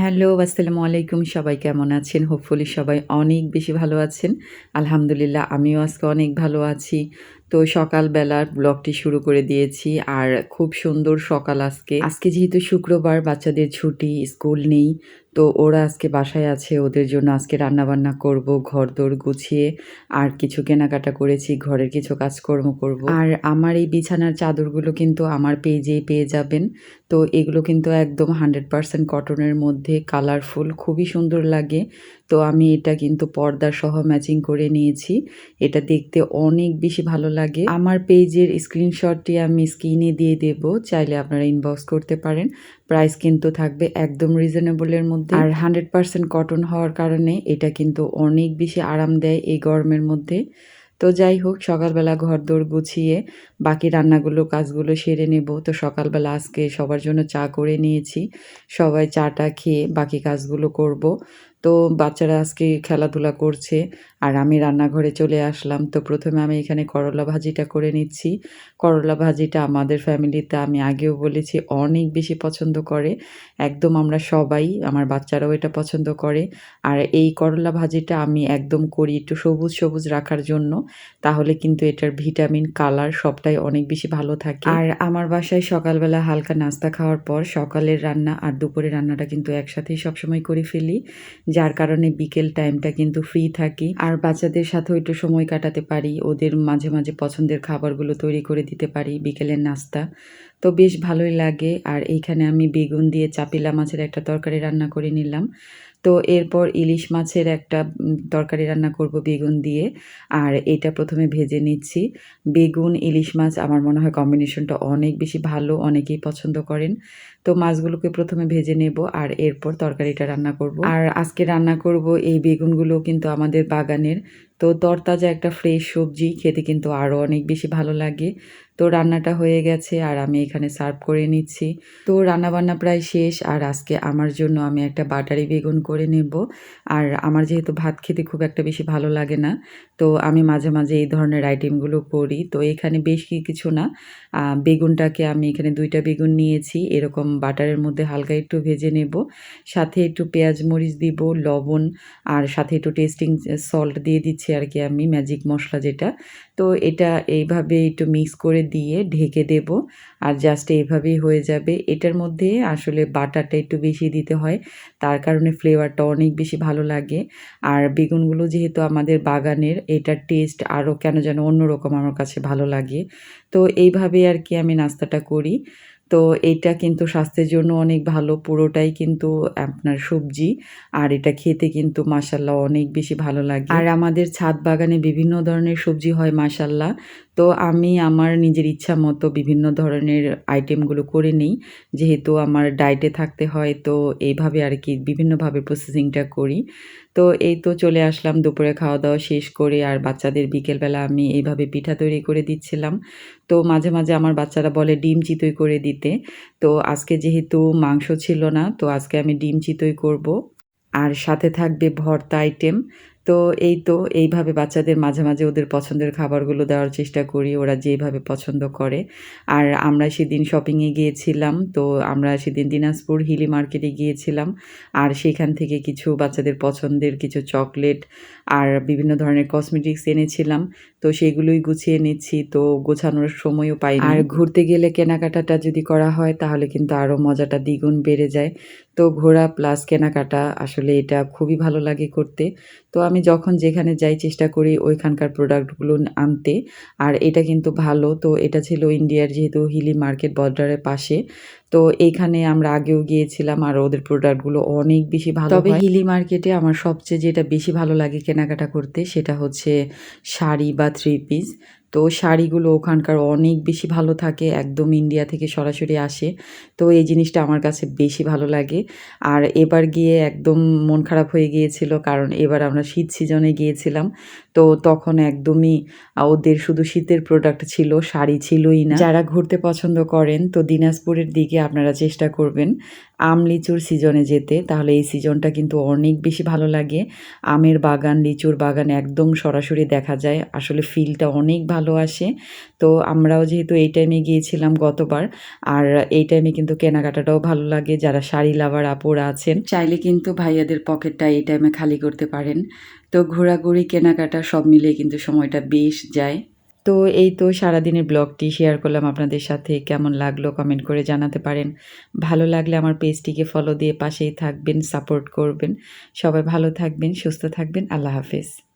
Hello, আসসালামু আলাইকুম। সবাই কেমন আছেন? হোপফুলি সবাই অনেক বেশি ভালো আছেন। আলহামদুলিল্লাহ, আমিও আজকে অনেক ভালো আছি। তো সকালবেলার ব্লগটি শুরু করে দিয়েছি। আর খুব সুন্দর সকাল আজকে। আজকে যেহেতু শুক্রবার, বাচ্চাদের ছুটি, স্কুল নেই, তো ওরা আজকে বাসায় আছে। ওদের জন্য আজকে রান্নাবান্না করব ঘর দোর গুছিয়ে, আর কিছু কেনাকাটা করেছি, ঘরের কিছু কাজকর্ম করব। আর আমার এই বিছানার চাদরগুলো কিন্তু আমার পেজেই পেয়ে যাবেন। তো এগুলো কিন্তু একদম হান্ড্রেড পারসেন্ট কটনের মধ্যে, কালারফুল, খুবই সুন্দর লাগে। তো আমি এটা কিন্তু পর্দা সহ ম্যাচিং করে নিয়েছি। এটা দেখতে অনেক বেশি ভালো লাগে আমার পেজের স্ক্রিনশটটি আমি স্ক্রিনে দিয়ে দেব, চাইলে আপনারা ইনবক্স করতে পারেন। প্রাইস কিন্তু থাকবে একদম রিজনেবলের মধ্যে। আর হান্ড্রেড পারসেন্ট কটন হওয়ার কারণে এটা কিন্তু অনেক বেশি আরাম দেয় এই গরমের মধ্যে। তো যাই হোক, সকালবেলা ঘর দৌড় গুছিয়ে বাকি রান্নাগুলো, কাজগুলো সেরে নেব। তো সকালবেলা আজকে সবার জন্য চা করে নিয়েছি। সবাই চাটা খেয়ে বাকি কাজগুলো করব। তো বাচ্চারা আজকে খেলাধুলা করছে আর আমি রান্নাঘরে চলে আসলাম। তো প্রথমে আমি এখানে করলা ভাজিটা করে নিচ্ছি। করলা ভাজিটা আমাদের ফ্যামিলিতে আমি আগেও বলেছি অনেক বেশি পছন্দ করে। একদম আমরা সবাই, আমার বাচ্চারাও এটা পছন্দ করে। আর এই করলা ভাজিটা আমি একদম করি একটু সবুজ সবুজ রাখার জন্য। তাহলে কিন্তু এটার ভিটামিন, কালার সবটাই অনেক বেশি ভালো থাকে। আর আমার বাসায় সকালবেলা হালকা নাস্তা খাওয়ার পর সকালের রান্না আর দুপুরের রান্নাটা কিন্তু একসাথেই সবসময় করে ফেলি। যার কারণে বিকেল টাইমটা কিন্তু ফ্রি থাকি। আর বাচ্চাদের সাথেও একটু সময় কাটাতে পারি, ওদের মাঝে মাঝে পছন্দের খাবারগুলো তৈরি করে দিতে পারি বিকেলের নাস্তা। তো বেশ ভালোই লাগে। আর এইখানে আমি বেগুন দিয়ে চাপিলা মাছের একটা তরকারি রান্না করে নিলাম। তো এরপর ইলিশ মাছের একটা তরকারি রান্না করব বেগুন দিয়ে। আর এটা প্রথমে ভেজে নিচ্ছি। বেগুন, ইলিশ মাছ আমার মনে হয় কম্বিনেশনটা অনেক বেশি ভালো, অনেকেই পছন্দ করেন। তো মাছগুলোকে প্রথমে ভেজে নেব আর এরপর তরকারিটা রান্না করব। আর আজকে রান্না করব এই বেগুনগুলো কিন্তু আমাদের বাগানের। তো তরতাজা একটা ফ্রেশ সবজি, খেতে কিন্তু আরও অনেক বেশি ভালো লাগে। তো রান্নাটা হয়ে গেছে আর আমি এখানে সার্ভ করে নিচ্ছি। তো রান্নাবান্না প্রায় শেষ আর আজকে আমার জন্য আমি একটা বাটারি বেগুন করে নেব। আর আমার যেহেতু ভাত খেতে খুব একটা বেশি ভালো লাগে না, তো আমি মাঝে মাঝে এই ধরনের আইটেমগুলো করি। তো এখানে বেশ কিছু না বেগুনটাকে আমি এখানে দুইটা বেগুন নিয়েছি। এরকম বাটারের মধ্যে হালকা একটু ভেজে নেব। সাথে একটু পেঁয়াজ মরিচ দিব, লবণ আর সাথে একটু টেস্টিং সল্ট দিয়ে দিচ্ছি আর কি আমি, ম্যাজিক মশলা যেটা। তো এটা এইভাবে একটু মিক্স করে দিয়ে ঢেকে দেব। আর জাস্ট এইভাবেই হয়ে যাবে। এটার মধ্যে আসলে বাটারটা একটু বেশি দিতে হয়। তার কারণে ফ্লেভারটা অনেক বেশি ভালো লাগে। আর বেগুনগুলো যেহেতু আমাদের বাগানের, এটার টেস্ট আরও কেন যেন অন্যরকম আমার কাছে ভালো লাগে। তো এইভাবে আর কি আমি নাস্তাটা করি। তো এটা কিন্তু স্বাস্থ্যের জন্য অনেক ভালো। পুরোটাই কিন্তু আপনার সবজি। আর এটা খেতে কিন্তু মাসাল্লাহ অনেক বেশি ভালো লাগে। আর আমাদের ছাদ বাগানে বিভিন্ন ধরনের সবজি হয় মাসাল্লাহ তো আমি আমার নিজের ইচ্ছা মতো বিভিন্ন ধরনের আইটেমগুলো করে নিই। যেহেতু আমার ডায়েটে থাকতে হয়, তো এইভাবে আর কি বিভিন্নভাবে প্রসেসিংটা করি। তো এই তো চলে আসলাম, দুপুরে খাওয়া দাওয়া শেষ করে আর বাচ্চাদের বিকেলবেলা আমি এইভাবে পিঠা তৈরি করে দিচ্ছিলাম। তো মাঝে মাঝে আমার বাচ্চারা বলে ডিম চিতই করে দিতে। তো আজকে যেহেতু মাংস ছিল না, তো আজকে আমি ডিম চিতই করব। আর সাথে থাকবে ভর্তা আইটেম তো, এই তো, এইভাবে বাচ্চাদের মাঝে মাঝে ওদের পছন্দের খাবারগুলো দেওয়ার চেষ্টা করি, ওরা যেভাবে পছন্দ করে। আর আমরা সেদিন শপিংয়ে গিয়েছিলাম, তো আমরা সেদিন দিনাজপুর হিলি মার্কেটে গিয়েছিলাম। আর সেখান থেকে কিছু বাচ্চাদের পছন্দের কিছু চকলেট আর বিভিন্ন ধরনের কসমেটিক্স এনেছিলাম। তো সেগুলোই গুছিয়ে নিচ্ছি, তো গোছানোর সময়ও পাই আর ঘুরতে গেলে কেনাকাটাটা যদি করা হয়, তাহলে কিন্তু আরও মজাটা দ্বিগুণ বেড়ে যায়। তো ঘোরা প্লাস কেনাকাটা আসলে এটা খুবই ভালো লাগে করতে। তো আমি যখন যেখানে যাই চেষ্টা করি ওইখানকার প্রোডাক্টগুলো আনতে, আর এটা কিন্তু ভালো। তো এটা ছিল ইন্ডিয়ার যেহেতু হিলি মার্কেট বর্ডারের পাশে তো এইখানে আমরা আগেও গিয়েছিলাম আর ওদের প্রোডাক্টগুলো অনেক বেশি ভালো তবে হিলি মার্কেটে আমার সবচেয়ে যেটা বেশি ভালো লাগে কেনাকাটা করতে সেটা হচ্ছে শাড়ি বা থ্রি পিস তো শাড়িগুলো ওখানকার অনেক বেশি ভালো থাকে একদম ইন্ডিয়া থেকে সরাসরি আসে। তো এই জিনিসটা আমার কাছে বেশি ভালো লাগে। আর এবার গিয়ে একদম মন খারাপ হয়ে গিয়েছিল কারণ এবার আমরা শীত সিজনে গিয়েছিলাম। তো তখন একদমই ওদের শুধু শীতের প্রোডাক্ট ছিল, শাড়ি ছিলই না। যারা ঘুরতে পছন্দ করেন, তো দিনাজপুরের দিকে আপনারা চেষ্টা করবেন আম লিচুর সিজনে যেতে। তাহলে এই সিজনটা কিন্তু অনেক বেশি ভালো লাগে। আমের বাগান, লিচুর বাগান একদম সরাসরি দেখা যায়। আসলে ফিলটা অনেক ভালো আসে। তো আমরাও যেহেতু এই টাইমে গিয়েছিলাম গতবার, আর এই টাইমে কিন্তু কেনাকাটাটাও ভালো লাগে। যারা শাড়ি লাভার আপুরা আছেন, চাইলে কিন্তু ভাইয়াদের পকেটটা এই টাইমে খালি করতে পারেন। তো ঘোরাঘুরি, কেনাকাটা সব মিলে কিন্তু সময়টা বেশ যায়। তো এই তো সারাদিনের ব্লগটি শেয়ার করলাম আপনাদের সাথে। কেমন লাগল কমেন্ট করে জানাতে পারেন। ভালো লাগলে আমার পেজটিকে ফলো দিয়ে পাশেই থাকবেন, সাপোর্ট করবেন। সবাই ভালো থাকবেন, সুস্থ থাকবেন। আল্লাহ হাফেজ।